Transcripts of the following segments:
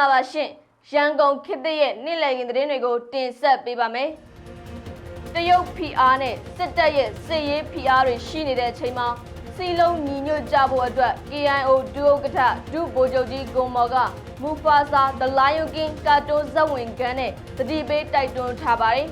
လာပါရှင်ရန်ကုန်ခေတ်သစ်ရဲ့နေ့လည်ခင်းသတင်းတွေကိုတင်ဆက်ပေးပါမယ်တရုတ် PR နဲ့စစ်တပ်ရဲ့စစ်ရေး PR တွေရှိနေတဲ့အချိန်မှာစီလုံးညီညွတ်ကြဖို့အတွက် KIO ဒုဥက္ကဋ္ဌဒုဗိုလ်ချုပ်ကြီးဂွန်မော်ကမူဖာစာ The Lion King ကာတွန်းဇက်ဝင်ခန်းနဲ့တတိပေးတိုက်တွန်းထားပါတယ်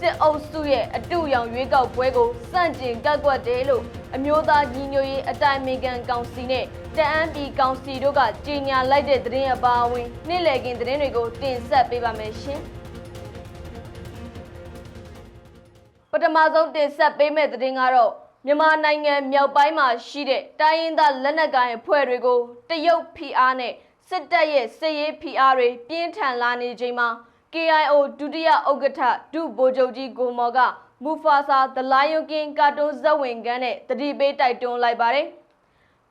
စစ်အုပ်စုရဲ့အတူရောင်ရွေးကောက်ပွဲကိုစန့်ကျင်ကန့်ကွက်တယ်လို့အမျိုးသားညီညွတ်ရေးအတိုင်ပင်ခံကောင်စီနဲ့ တအန်းပြည်ကောင်စီတို့ကကြေညာလိုက်တဲ့သတင်းအပါအဝင်နေ့လည်ခင်းသတင်းတွေကိုတင်ဆက်ပေးပါမယ်ရှင်။ပထမဆုံးတင်ဆက်ပေးမယ့်သတင်းကတော့မြန်မာနိုင်ငံမြောက်ပိုင်းမှာရှိတဲ့တိုင်းရင်းသားလက်နက်ကိုင်အဖွဲ့တွေကိုတရုတ် PR နဲ့စစ်တပ်ရဲ့စစ်ရေး PR တွေပြင်းထန်လာနေချိန်မှာ KIO ဒုတိယဥက္ကဋ္ဌဒုဗိုလ်ချုပ်ကြီးကိုမော်ကမူဖာစာ The Lion King ကာတွန်းဇက်ဝင်ခန်းနဲ့တတိပေးတိုက်တွန်းလိုက်ပါတယ်။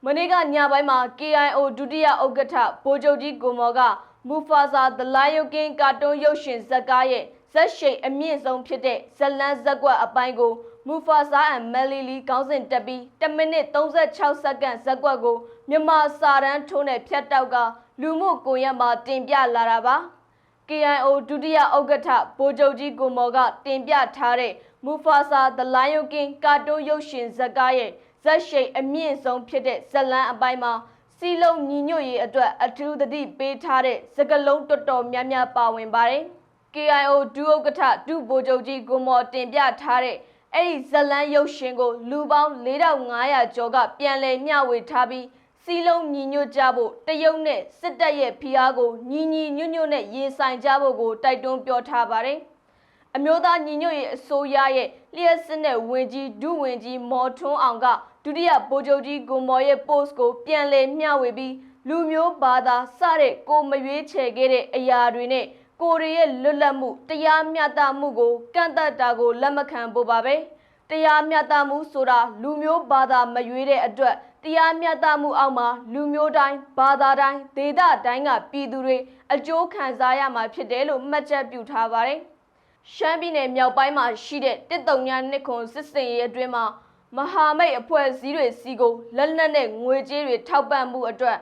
မနေ့ကညပိုင်းမှာ KIO ဒုတိယဥက္ကဋ္ဌဗိုလ်ချုပ်ကြီးကိုမော်ကမူဖာစာ The Lion King ကာတွန်းရုပ်ရှင်ဇာတ်ကားရဲ့ဇက်ရှိန်အမြင့်ဆုံးဖြစ်တဲ့ဇလန်းဇက်ကွက်အပိုင်းကိုမူဖာစာအန်မယ်လီလီခေါင်းစဉ်တက်ပြီး1မိနစ်36စက္ကန့်ဇက်ကွက်ကိုမြန်မာစာတန်းထိုးနဲ့ဖြတ်တောက်ကလူမှုကွန်ရက်မှာတင်ပြလာတာပါ။ KIO ဒုတိယဥက္ကဋ္ဌဗိုလ်ချုပ်ကြီးကိုမော်ကတင်ပြထားတဲ့မူဖာစာ The Lion King ကာတွန်းရုပ်ရှင်ဇာတ်ကားရဲ့ ဇက်ရှိန်အမြင့်ဆုံးဖြစ်တဲ့ဇလန်းအပိုင်းမှာစီလုံးညီညွတ်ရေးအတွက်အထူးသတိပေးထားတဲ့စကလုံးတော်တော်များများပါဝင်ပါတယ်။ KIO ဒုဥက္ကဋ္ဌဒုဗိုလ်ချုပ်ကြီးကိုမော်တင်ပြထားတဲ့အဲ့ဒီဇလန်းရုပ်ရှင်ကိုလူပေါင်း4500ကျော်ကပြန်လည်မျှဝေထားပြီးစီလုံးညီညွတ်ကြဖို့တရုတ်နဲ့စစ်တပ်ရဲ့ဖိအားကိုညီညီညွတ်ညွတ်နဲ့ရင်ဆိုင်ကြဖို့ကိုတိုက်တွန်းပြောထားပါတယ်။အမျိုးသားညီညွတ်ရေးအစိုးရရဲ့လျှက်စစ်နဲ့ဝင်ကြီးဒုဝင်ကြီးမော်ထွန်းအောင်က ဒုတိယဗိုလ်ချုပ်ကြီးကိုမော်ရဲ့ post ကိုပြန်လည်မျှဝေပြီးလူမျိုးဘာသာစတဲ့ကိုမရွေးချယ်ခဲ့တဲ့အရာတွေနဲ့ကိုရီရဲ့လွတ်လပ်မှုတရားမျှတမှုကိုကန့်သတ်တာကိုလက်မခံဖို့ပါပဲ။တရားမျှတမှုဆိုတာလူမျိုးဘာသာမရွေးတဲ့အတွက်တရားမျှတမှုအောက်မှာလူမျိုးတိုင်းဘာသာတိုင်းဒေသတိုင်းကပြည်သူတွေအကျိုးခံစားရမှာဖြစ်တယ်လို့မှတ်ချက်ပြုထားပါတယ်။ရှမ်းပြည်နယ်မြောက်ပိုင်းမှာရှိတဲ့တစ်တုံညာနှစ်ခွန်စစ်စင်ရေးအတွင်းမှာ မဟာမိတ်အဖွဲ့အစည်းတွေစီကိုလက်နက်နဲ့ငွေကြေးတွေထောက်ပံ့မှုအတွက်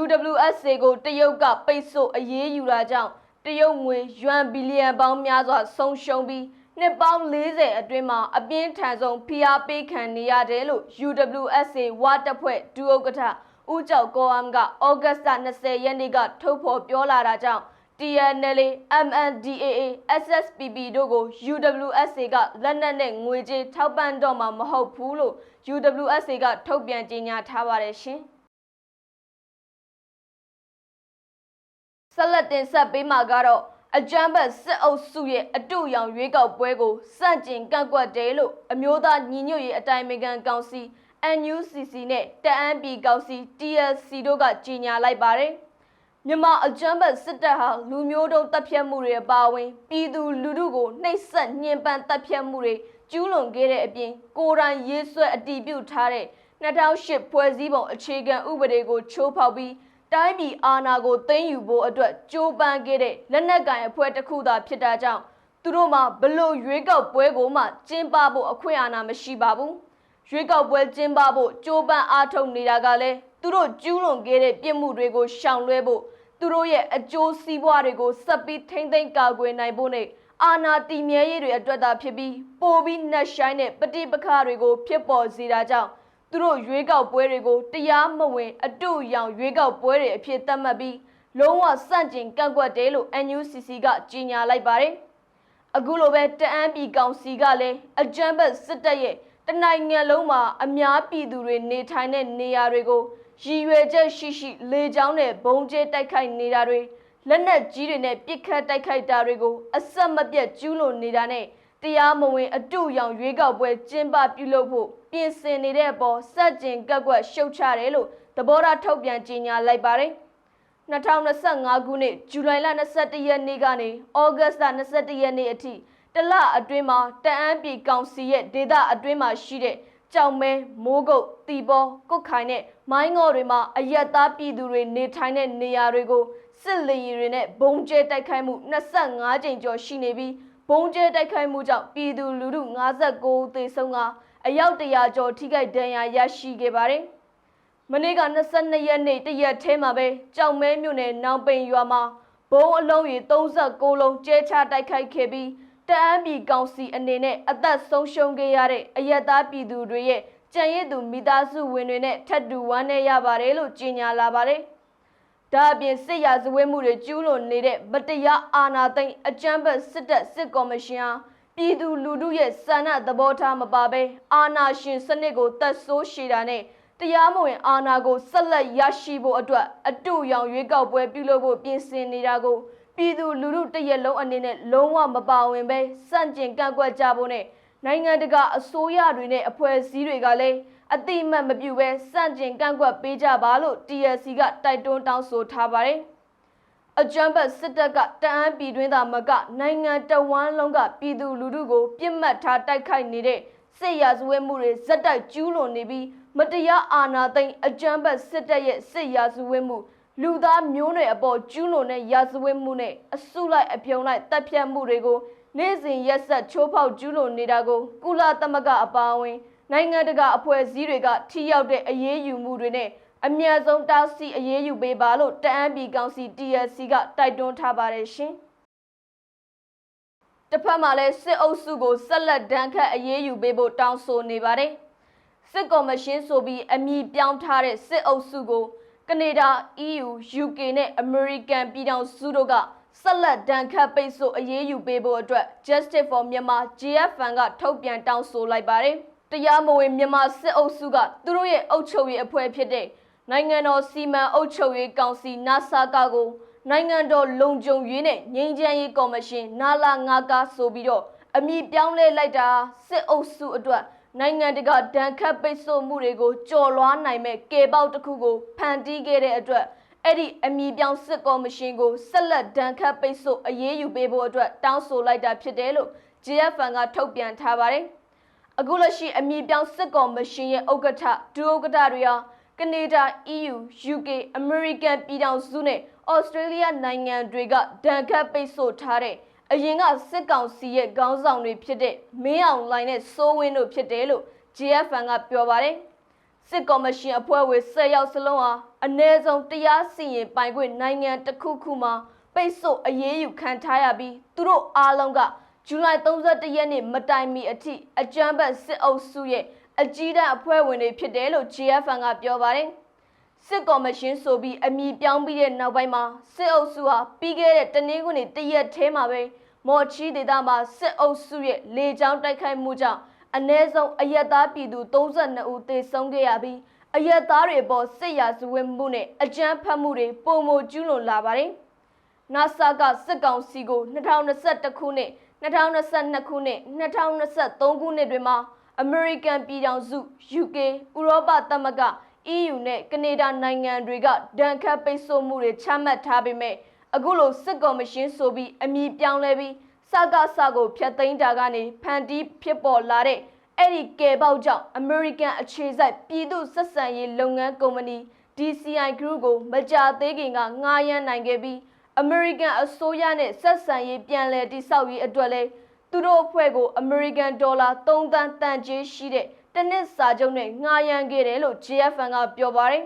UWSA ကိုတရုတ်ကပိတ်ဆို့အရေးယူတာကြောင့်တရုတ်ငွေယွမ်ဘီလီယံပေါင်းများစွာဆုံးရှုံးပြီးနှစ်ပေါင်း40အတွင်းမှာအပြင်းထန်ဆုံးဖိအားပေးခံနေရတယ်လို့ UWSA ဝါတပ်ဖွဲ့ဒုဥက္ကဋ္ဌဦးကျော်ကောအမ်ကဩဂတ်စ်လ20ရက်နေ့ကထုတ်ဖော်ပြောလာတာကြောင့် TNL, MNDAA, SSPP တို့ကို UWSA ကလက်နက်နဲ့ငွေကြေးထောက်ပံ့တော့မှာမဟုတ်ဘူးလို့ UWSA ကထုတ်ပြန်ကြေညာထားပါတယ်ရှင်။ဆက်လက်တင်ဆက်ပေးမှာကတော့အကြမ်းဖက်စစ်အုပ်စုရဲ့အတူရောင်ရွေးကောက်ပွဲကိုစန့်ကျင်ကန့်ကွက်တယ်လို့အမျိုးသားညီညွတ်ရေးအတိုင်ပင်ခံကောင်စီ NUCC နဲ့တအန်းပြည်ကောင်စီ TLC တို့ကကြေညာလိုက်ပါတယ်။ မြန်မာအကြမ်းဖက်စစ်တပ်ဟာလူမျိုးတုံးတပ်ဖြတ်မှုတွေအပါအဝင်ပြည်သူလူထုကိုနှိပ်စက်ညှဉ်းပန်းတပ်ဖြတ်မှုတွေကျူးလွန်ခဲ့တဲ့အပြင်ကိုယ်တိုင်ရေးဆွဲအတည်ပြုထားတဲ့2008ဖွဲ့စည်းပုံအခြေခံဥပဒေကိုချိုးဖောက်ပြီးတိုင်းပြည်အာဏာကိုသိမ်းယူဖို့အတွက်ကြိုးပမ်းခဲ့တဲ့လက်နက်ကိုင်အဖွဲ့တစ်ခုသာဖြစ်တာကြောင့်သူတို့မှာဘလို့ရွေးကောက်ပွဲကိုမှကျင်းပဖို့အခွင့်အာဏာမရှိပါဘူးရွေးကောက်ပွဲကျင်းပဖို့ကြိုးပမ်းအားထုတ်နေတာကလည်းသူတို့ကျူးလွန်ခဲ့တဲ့ပြစ်မှုတွေကိုရှောင်လွှဲဖို့ သူတို့ရဲ့အကျိုးစီးပွားတွေကိုဆက်ပြီးထိမ့်သိမ်းကာကွယ်နိုင်ဖို့နဲ့အာဏာတည်မြဲရေးတွေအတွက်သာဖြစ်ပြီးပိုပြီးနှက်ဆိုင်တဲ့ပဋိပက္ခတွေကိုဖြစ်ပေါ်စေတာကြောင့်သူတို့ရွေးကောက်ပွဲတွေကိုတရားမဝင် အတူရောင်ရွေးကောက်ပွဲတွေအဖြစ်သတ်မှတ်ပြီးလုံးဝစန့်ကျင်ကန့်ကွက်တယ်လို့ NUCC ကကြေညာလိုက်ပါတယ်။အခုလိုပဲတအန်းပြည်ကောင်စီကလည်းအကြမ်းဖက်စစ်တပ်ရဲ့ တနိုင်ငံလုံးမှာအများပြည်သူတွေနေထိုင်တဲ့နေရာတွေကိုရည်ရွယ်ချက်ရှိရှိလေကြောင်းနဲ့ဘုံကျဲတိုက်ခိုက်နေတာတွေလက်နက်ကြီးတွေနဲ့ပစ်ခတ်တိုက်ခိုက်တာတွေကိုအဆက်မပြတ်ကျူးလွန်နေတာနဲ့တရားမဝင်အတူရောင်ရွေးကောက်ပွဲကျင်းပပြုလုပ်ဖို့ပြင်ဆင်နေတဲ့အပေါ်စက်ကျင်ကက်ကွက်ရှုတ်ချတယ်လို့သဘောထားထုတ်ပြန်ကြေညာလိုက်ပါတယ်။2025ခုနှစ်ဇူလိုင်လ22ရက်နေ့ကနေဩဂတ်စ်လ22ရက်နေ့အထိ တလအတွင်းမှာတအန်းပြည်ကောင်စီရဲ့ဒေသအတွင်းမှာရှိတဲ့ကြောင်မဲမိုးကုတ်တီပေါ်ကုတ်ခိုင်နဲ့မိုင်းငေါ်တွေမှာအရက်သားပြည်သူတွေနေထိုင်တဲ့နေရာတွေကိုစစ်လေယာဉ်တွေနဲ့ဘုံကျဲတိုက်ခိုက်မှု25ကြိမ်ကျော်ရှိနေပြီးဘုံကျဲတိုက်ခိုက်မှုကြောင့်ပြည်သူလူထု59ဦးသေဆုံးကအယောက်100ကျော်ထိခိုက်ဒဏ်ရာရရှိခဲ့ပါတယ်။မနေ့က22ရက်နေ့တရက်ထဲမှာပဲကြောင်မဲမြို့နယ်နောင်ပိန်ရွာမှာဘုံအလုံးရေ36လုံးကျဲချတိုက်ခိုက်ခဲ့ပြီး တအမ်းပြည်ကောင်စီအနေနဲ့အသက်ဆုံးရှုံးခဲ့ရတဲ့အယက်သားပြည်သူတွေရဲ့ကြံရည်သူမိသားစုဝင်တွေနဲ့ထပ်တူဝမ်းနဲ့ရပါတယ်လို့ကြေညာလာပါတယ်။ဒါအပြင်စစ်ရာဇဝတ်မှုတွေကျူးလွန်နေတဲ့မတရားအာဏာသိမ်းအကြမ်းဖက်စစ်တပ်စစ်ကော်မရှင်ဟာပြည်သူလူထုရဲ့စံနသဘောထားမပါဘဲအာဏာရှင်စနစ်ကိုတပ်ဆိုးရှည်တာနဲ့တရားမဝင်အာဏာကိုဆက်လက်ရရှိဖို့အတွက်အတူရောင်ရွေးကောက်ပွဲပြုလုပ်ဖို့ပြင်ဆင်နေတာကို ပြည်သူလူထုတရက်လုံးအနေနဲ့လုံးဝမပါဝင်ပဲစန့်ကျင်ကန့်ကွက်ကြဖို့နဲ့နိုင်ငံတကာအစိုးရတွေနဲ့အဖွဲ့အစည်းတွေကလည်းအတိအမှတ်မပြုပဲစန့်ကျင်ကန့်ကွက်ပေးကြပါလို့ TLC ကတိုက်တွန်းတောင်းဆိုထားပါတယ်။အကြမ်းဖက်စစ်တပ်ကတအန်းပြည်တွင်းသားမကနိုင်ငံတဝန်းလုံးကပြည်သူလူထုကိုပြစ်မှတ်ထားတိုက်ခိုက်နေတဲ့စစ်ရာဇဝတ်မှုတွေဇက်တိုက်ကျူးလွန်နေပြီးမတရားအာဏာသိမ်းအကြမ်းဖက်စစ်တပ်ရဲ့စစ်ရာဇဝတ်မှု လူသားမျိုးနွယ်အပေါ်ကျူးလွန်တဲ့ရာဇဝတ်မှုနဲ့အစုလိုက်အပြုံလိုက်တပ်ဖြတ်မှုတွေကိုနေ့စဉ်ရက်ဆက်ချိုးဖောက်ကျူးလွန်နေတာကိုကုလသမဂ္ဂအပါအဝင် နိုင်ငံတကာအဖွဲ့အစည်းတွေကထိရောက်တဲ့အရေးယူမှုတွေနဲ့အမြတ်ဆုံးတားဆီးအရေးယူပေးပါလို့တအန်းပြည်ကောင်စီ TLC ကတိုက်တွန်းထားပါတယ်ရှင်။တစ်ဖက်မှာလည်းစစ်အုပ်စုကိုဆက်လက်ဒဏ်ခတ်အရေးယူပေးဖို့တောင်းဆိုနေပါတယ်။စစ်ကော်မရှင်ဆိုပြီးအမည်ပြောင်းထားတဲ့စစ်အုပ်စုကို ကနေဒါ EU UK နဲ့ American ပြည်ထောင်စုတို့ကဆက်လက်ဒဏ်ခတ်ပိတ်ဆို့အရေးယူပေးဖို့အတွက် Justice for Myanmar JFN ကထုတ်ပြန်တောင်းဆိုလိုက်ပါတယ်။တရားမဝင်မြန်မာစစ်အုပ်စုကသူတို့ရဲ့အုပ်ချုပ်ရေးအဖွဲ့ဖြစ်တဲ့နိုင်ငံတော်စီမံအုပ်ချုပ်ရေးကောင်စီ NASA ကကိုနိုင်ငံတော်လုံခြုံရေးနဲ့ငြိမ်းချမ်းရေးကော်မရှင်နာလာငါကာဆိုပြီးတော့အမည်ပြောင်းလဲလိုက်တာစစ်အုပ်စုအတွက် နိုင်ငံတကာဒဏ်ခတ်ပိတ်ဆို့မှုတွေကိုကြော်လွှားနိုင်မဲ့ကေပေါက်တစ်ခုကိုဖန်တီးခဲ့တဲ့အတွက်အဲ့ဒီအမည်ပြောင်းစစ်ကော်မရှင်ကိုဆက်လက်ဒဏ်ခတ်ပိတ်ဆို့အရေးယူပေးဖို့အတွက်တောင်းဆိုလိုက်တာဖြစ်တယ်လို့ JFN ကထုတ်ပြန်ထားပါတယ်။အခုလက်ရှိအမည်ပြောင်းစစ်ကော်မရှင်ရဲ့ဥက္ကဋ္ဌဒုဥက္ကဋ္ဌတွေဟာကနေဒါ EU UK American ပြည်ထောင်စုနဲ့ Australia နိုင်ငံတွေကဒဏ်ခတ်ပိတ်ဆို့ထားတဲ့ အရင်ကစစ်ကောင်စီရဲ့ခေါင်းဆောင်တွေဖြစ်တဲ့မင်းအောင်လှိုင်နဲ့စိုးဝင်းတို့ဖြစ်တယ်လို့ JFN ကပြောပါတယ်စစ်ကော်မရှင်အဖွဲ့ဝင်10ယောက်စလုံးဟာအ ਨੇ ဆုံးတရားစီရင်ပိုင်ခွင့်နိုင်ငံတစ်ခုခုမှာပိတ်ဆို့အရေးယူခံထားရပြီးသူတို့အားလုံးကဇူလိုင်31ရက်နေ့မတိုင်မီအထိအကြမ်းဖက်စစ်အုပ်စုရဲ့အကြီးတန်းအဖွဲ့ဝင်တွေဖြစ်တယ်လို့ JFN ကပြောပါတယ် စစ်ကော်မရှင်ဆိုပြီးအမည်ပြောင်းပြီးတဲ့နောက်ပိုင်းမှာစစ်အုပ်စုဟာပြီးခဲ့တဲ့တနင်္ဂနွေတရက်ထဲမှာပဲမော်ချီဒေသမှာစစ်အုပ်စုရဲ့လေကြောင်းတိုက်ခိုက်မှုကြောင့်အ ਨੇ ဆုံးအရက်သားပြည်သူ32ဦးသေဆုံးခဲ့ရပြီးအရက်သားတွေပေါ်စစ်ရာဇဝတ်မှုနဲ့အကြမ်းဖက်မှုတွေပုံမကျူးလွန်လာပါတယ်။ NASA ကစစ်ကောင်စီကို2021ခုနှစ်2022ခုနှစ်2023ခုနှစ်တွေမှာ American ပြည်ထောင်စု UK ဥရောပသမဂ္ဂ EU နဲ့ကနေဒါနိုင်ငံတွေကဒဏ်ခတ်ပိတ်ဆို့မှုတွေချမှတ်ထားပေမဲ့အခုလိုစစ်ကော်မရှင်ဆိုပြီးအမည်ပြောင်းလဲပြီးစကားစကိုဖျက်သိမ်းတာကနေဖန်တီးဖြစ်ပေါ်လာတဲ့အဲ့ဒီကယ်ပေါက်ကြောင့် American အခြေစိုက်ပြည်သူဆက်ဆံရေးလုပ်ငန်းကုမ္ပဏီ DCI Group ကိုမကြာသေးခင်ကငှားရမ်းနိုင်ခဲ့ပြီး American အစိုးရနဲ့ဆက်ဆံရေးပြန်လည်တိစောက်ရေးအတွက်လဲသူတို့အဖွဲ့ကို American ဒေါ်လာ3သန်းတန်ကြေးရှိတဲ့ တနစ်စာချုပ်နဲ့ငှားရမ်းခဲ့တယ်လို့ JFN ကပြောပါတယ်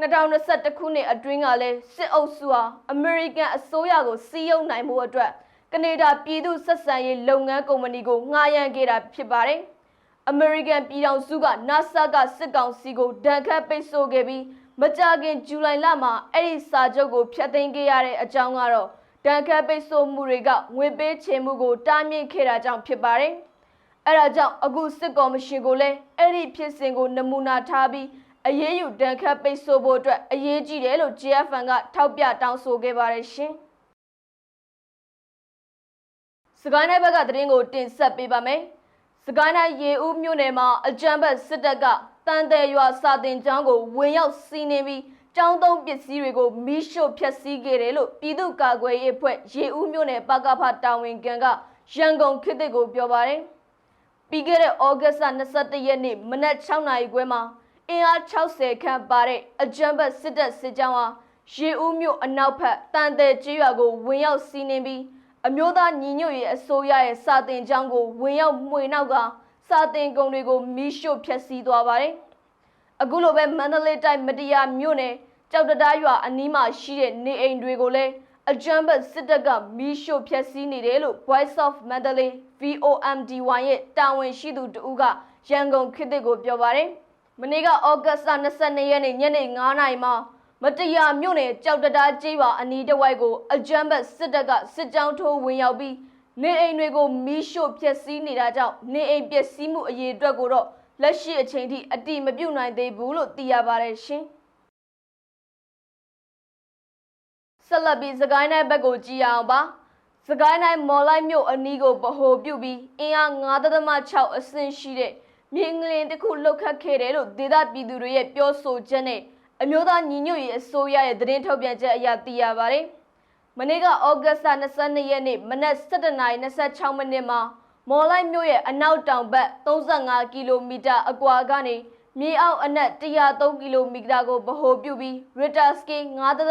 2021ခုနှစ်အတွင်းကလည်းစစ်အုပ်စုဟာ American အစိုးရကိုစီးရုံနိုင်မှုအတွက်ကနေဒါပြည်သူဆက်ဆံရေးလုပ်ငန်းကုမ္ပဏီကိုငှားရမ်းခဲ့တာဖြစ်ပါတယ်။ American ပြည်ထောင်စုက NASA ကစစ်ကောင်စီကိုဒဏ်ခတ်ပိတ်ဆို့ခဲ့ပြီးမကြာခင်ဇူလိုင်လမှာအဲ့ဒီစာချုပ်ကိုဖျက်သိမ်းခဲ့ရတဲ့အကြောင်းကတော့ဒဏ်ခတ်ပိတ်ဆို့မှုတွေကငွေပေးချေမှုကိုတားမြစ်ခဲ့တာကြောင့်ဖြစ်ပါတယ်။ အဲဒါကြောင့်အခုစစ်ကော်မရှင်ကိုလည်းအဲ့ဒီဖြစ်စဉ်ကိုနမူနာထားပြီးအရေးယူဒဏ်ခတ်ပိတ်ဆို့ဖို့အတွက်အရေးကြီးတယ်လို့ JFN ကထောက်ပြတောင်းဆိုခဲ့ပါတယ်ရှင်။စကိုင်းတိုင်းဘက်ကသတင်းကိုတင်ဆက်ပေးပါမယ်။စကိုင်းတိုင်းရေဦးမြို့နယ်မှာအကြမ်းဖက်စစ်တပ်ကတန်တယ်ရွာစာတင်ကျောင်းကိုဝင်ရောက်စီးနင်းပြီးကျောင်းသုံးပစ္စည်းတွေကိုမီးရှို့ဖျက်ဆီးခဲ့တယ်လို့ပြည်သူ့ကာကွယ်ရေးအဖွဲ့ရေဦးမြို့နယ်ပကဖတာဝန်ခံကရန်ကုန်ခေတ်သစ်ကိုပြောပါတယ်။ ပြီးခဲ့တဲ့ဩဂတ်စ်21ရက်နေ့မနက်6နာရီခွဲမှာအင်အား60ခန့်ပါတဲ့အကြမ်းဖက်စစ်တပ်စစ်ကြောင်းဟာရေဦးမြို့အနောက်ဘက်တန်တယ်ကျေးရွာကိုဝင်ရောက်စီးနင်းပြီးအမျိုးသားညီညွတ်ရေးအစိုးရရဲ့စာတင်ကျောင်းကိုဝင်ရောက်မှွေနောက်ကစာတင်ကုံတွေကိုမီးရှို့ဖျက်ဆီးသွားပါတယ်။အခုလိုပဲမန္တလေးတိုင်းမတရားမြို့နယ်ကြောက်တံတားရွာအနီးမှာရှိတဲ့နေအိမ်တွေကိုလည်း အကြမ်းဖက်စစ်တပ်ကမီးရှို့ဖျက်ဆီးနေတယ်လို့ Voice of Mandalay VOMD1 ရဲ့တာဝန်ရှိသူတဦးကရန်ကုန်ခေတ်သစ်ကိုပြောပါတယ်။မနေ့ကဩဂတ်စ်လ22ရက်နေ့ညနေ9:00နာရီမှာမတရားမြို့နယ်ကြောက်တံတားကျေးရွာအနီးတစ်ဝိုက်ကိုအကြမ်းဖက်စစ်တပ်ကစစ်ကြောင်းထိုးဝင်ရောက်ပြီးနေအိမ်တွေကိုမီးရှို့ဖျက်ဆီးနေတာကြောင့်နေအိမ်ပျက်စီးမှုအရေးအတွက်ကိုတော့လက်ရှိအချိန်ထိအတိမပြုတ်နိုင်သေးဘူးလို့သိရပါတယ်ရှင်။ ဆက်လက်ပြီးစကိုင်းတိုင်းဘက်ကိုကြည့်ရအောင်ပါ။စကိုင်းတိုင်းမော်လိုက်မြို့အနီးကိုဗဟိုပြုပြီးအင်အား9.6အဆင့်ရှိတဲ့မြေငလင်တစ်ခုလှုပ်ခတ်ခဲ့တယ်လို့ဒေသပြည်သူတွေရဲ့ပြောဆိုချက်နဲ့အမျိုးသားညီညွတ်ရေးအစိုးရရဲ့သတင်းထုတ်ပြန်ချက်အရသိရပါတယ်။မနေ့ကဩဂတ်စ်22ရက်နေ့မနက်7:26မိနစ်မှာမော်လိုက်မြို့ရဲ့အနောက်တောင်ဘက်35ကီလိုမီတာအကွာကနေ မြေအောက်အနက်103ကီလိုမီတာကိုဗဟိုပြုပြီး Richter scale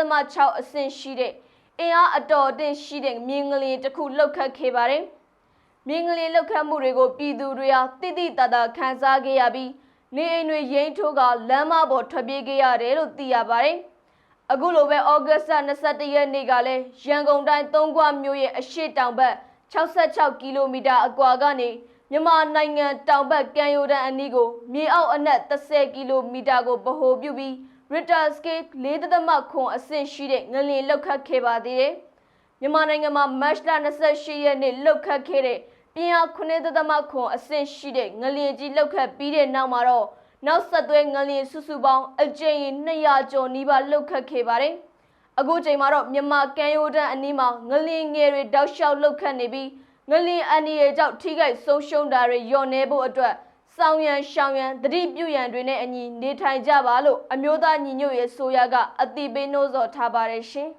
9.6အဆင့်ရှိတဲ့အင်အားအတော်အသင့်ရှိတဲ့မြေငလျင်တစ်ခုလှုပ်ခတ်ခဲ့ပါတယ်။မြေငလျင်လှုပ်ခတ်မှုတွေကိုပြည်သူတွေဟာတိတိတတ်တာခံစားခဲ့ရပြီးနေအိမ်တွေရိမ့်ထိုးကလမ်းမပေါ်ထွက်ပြေးခဲ့ရတယ်လို့သိရပါတယ်။အခုလိုပဲဩဂတ်စ်21ရက်နေ့ကလည်းရန်ကုန်တိုင်းသုံးခွမြို့ရဲ့အရှိတောင်ဘက်66ကီလိုမီတာအကွာကနေ မြန်မာနိုင်ငံတောင်ဘက်ကမ်းရိုးတန်းအနီးကိုမြေအောက်အနက်30ကီလိုမီတာကိုဗဟိုပြုပြီး Richter scale 4.9အဆင့်ရှိတဲ့ငလျင်လောက်ခတ်ခဲ့ပါသေးတယ်။မြန်မာနိုင်ငံမှာမတ်လ28ရက်နေ့လောက်ခတ်ခဲ့တဲ့ပြင်းအား9.9အဆင့်ရှိတဲ့ငလျင်ကြီးလောက်ခတ်ပြီးတဲ့နောက်မှာတော့နောက်ဆက်တွဲငလျင်စုစုပေါင်းအကြိမ်200ကျော်နီးပါးလောက်ခတ်ခဲ့ပါတယ်။အခုချိန်မှာတော့မြန်မာကမ်းရိုးတန်းအနီးမှာငလျင်ငယ်တွေတောက်လျှောက်လောက်ခတ်နေပြီး ငလင်အန်ဒီရဲ့ကြောင့်ထိခိုက်ဆုံးရှုံးတာတွေလျော့နေဖို့အတွက်စောင်းရန်ရှောင်းရန်တတိပြုရန်တွေနဲ့အညီနေထိုင်ကြပါလို့အမျိုးသားညီညွတ်ရေးဆိုရကအတိပေးနှိုးဆော်ထားပါတယ်ရှင်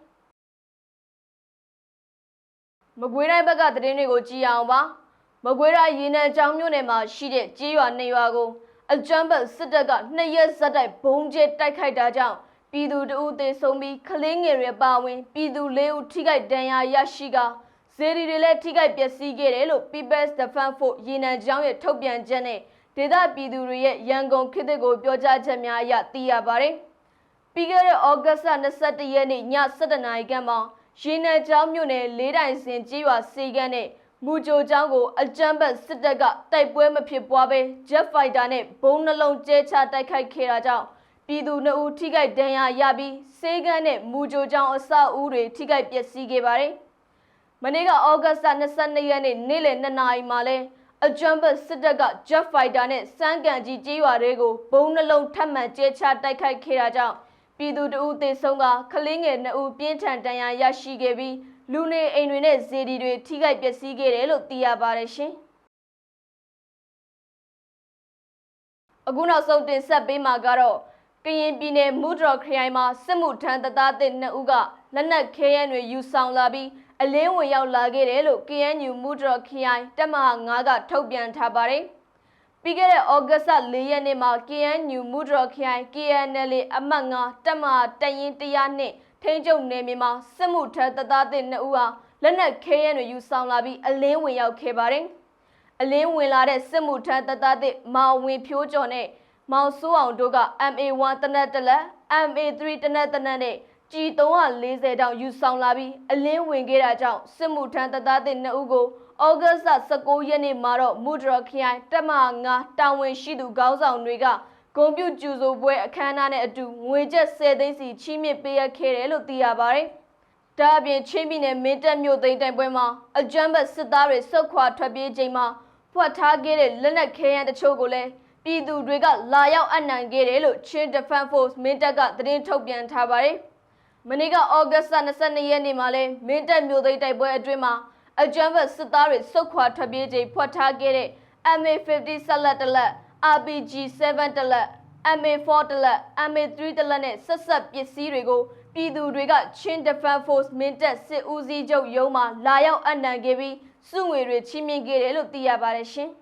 မကွေးတိုင်းဘက်ကသတင်းတွေကိုကြည့်အောင်ပါမကွေးတိုင်းရေနံချောင်းမြို့နယ်မှာရှိတဲ့ကြေးရွာနေရွာကိုအကြမ်းဖက်စစ်တပ်ကနှစ်ရက်ဇက်တိုက်ဘုံကျဲတိုက်ခိုက်တာကြောင့်ပြည်သူတဦးသေဆုံးပြီးကလေးငယ်တွေပါဝင်ပြည်သူ၄ဦးထိခိုက်ဒဏ်ရာရရှိကာ ဇေဒီတွေလည်းထိခိုက်ပျက်စီးခဲ့တယ်လို့ People's Defense Force ရေနံချောင်းရဲ့ထုတ်ပြန်ချက်နဲ့ဒေသပြည်သူတွေရဲ့ရန်ကုန်ခေတ်သစ်ကိုပြောကြားချက်များအရသိရပါတယ်။ပြီးခဲ့တဲ့ဩဂတ်စ်21ရက်နေ့ည7:00နာရီခန့်မှာရေနံချောင်းမြို့နယ်လေးတိုင်စင်ကြီးရွာစေကန်းနဲ့မူကြိုချောင်းကိုအကြမ်းဖက်စစ်တပ်ကတိုက်ပွဲမဖြစ်ပွားဘဲ Jet Fighter နဲ့ဘုံနှလုံးကျဲချတိုက်ခိုက်ခဲ့တာကြောင့်ပြည်သူနှုတ်ထိခိုက်ဒဏ်ရာရပြီးစေကန်းနဲ့မူကြိုချောင်းအစအဦးတွေထိခိုက်ပျက်စီးခဲ့ပါတယ်။ မနေ့ကဩဂတ်စ်22ရက်နေ့နေ့လယ်2နာရီမှာလဲအကြမ်းဖက်စစ်တပ်က Jet Fighter နဲ့စမ်းကန်ကြီးကြေးရွာတွေကိုဘုံနှလုံးထပ်မံကျဲချတိုက်ခိုက်ခဲ့တာကြောင့်ပြည်သူတအုပ်သေဆုံးကကလေးငယ်2ဦးပြင်းထန်ဒဏ်ရာရရှိခဲ့ပြီးလူနေအိမ်တွေနဲ့ဇေဒီတွေထိခိုက်ပျက်စီးခဲ့တယ်လို့သိရပါတယ်ရှင်။အခုနောက်ဆုံးတင်ဆက်ပေးမှာကတော့ကရင်ပြည်နယ်မူဒရော်ခရိုင်မှာစစ်မှုထမ်းတပ်သားတဲ့2ဦးကလက်နက်ခဲယမ်းတွေယူဆောင်လာပြီး အလင်းဝင်ရောက်လာခဲ့တယ်လို့ KNU မူဒရခရိုင်တပ်မဟာ9ကထုတ်ပြန်ထားပါတယ်။ပြီးခဲ့တဲ့ဩဂတ်စ်4ရက်နေ့မှာ KNU မူဒရခရိုင် KNL အမှတ်9တပ်မဟာတရင်တရားနှင့်ထိန်းချုပ်နယ်မြေမှာစစ်မှုထမ်းတပ်သားတဲ့2ဦးဟာလက်နက်ခဲယမ်းတွေယူဆောင်လာပြီးအလင်းဝင်ရောက်ခဲ့ပါတယ်။အလင်းဝင်လာတဲ့စစ်မှုထမ်းတပ်သားတဲ့မောင်ဝင်ဖြိုးကျော်နဲ့မောင်စိုးအောင်တို့က MA1 တနက်တလက် MA3 တနက်တနက်နဲ့ ကြီး340တောင်ယူဆောင်လာပြီးအလင်းဝင်ခဲ့တာကြောင့်စစ်မှုထမ်းတပ်သားတွေနှစ်ဦးကိုဩဂတ်စ်19ရက်နေ့မှာတော့မူဒရခရိုင်တပ်မဟာ9တာဝန်ရှိသူခေါင်းဆောင်တွေကဂုံပြုကျူဆိုပွဲအခမ်းအနားနဲ့အတူငွေကျပ်10သိန်းစီချီးမြှင့်ပေးရခဲ့တယ်လို့သိရပါတယ်။ဒါအပြင်ချင်းပြည်နယ်မင်းတပ်မြို့သိမ်းတိုင်ပွဲမှာအကြမ်းဖက်စစ်သားတွေစုခွာထွက်ပြေးချိန်မှာဖွက်ထားခဲ့တဲ့လက်နက်ခဲယမ်းတချို့ကိုလည်းပြည်သူတွေကလာရောက်အနှံခဲ့တယ်လို့ချင်း Defense Force မင်းတပ်ကသတင်းထုတ်ပြန်ထားပါတယ်။ မနေ့ကဩဂတ်စ်22ရက်နေ့မှာလဲမင်းတပ်မြို့သိမ်းတိုက်ပွဲအတွင်းမှာအကြမ်းဖက်စစ်သားတွေစုခွာထွက်ပြေးချိန်ဖွက်ထားခဲ့တဲ့ MA50 ဆက်လက်တလက် RPG7 တလက် MA4 တလက် MA3 တလက်နဲ့ဆက်ဆက်ပစ္စည်းတွေကိုပြည်သူတွေကချင်း Defense Force မင်းတပ်စစ်ဦးစီးချုပ်ရုံးမှာလာရောက်အနံခဲ့ပြီးစုငွေတွေချီးမြှင့်ခဲ့တယ်လို့သိရပါတယ်ရှင်။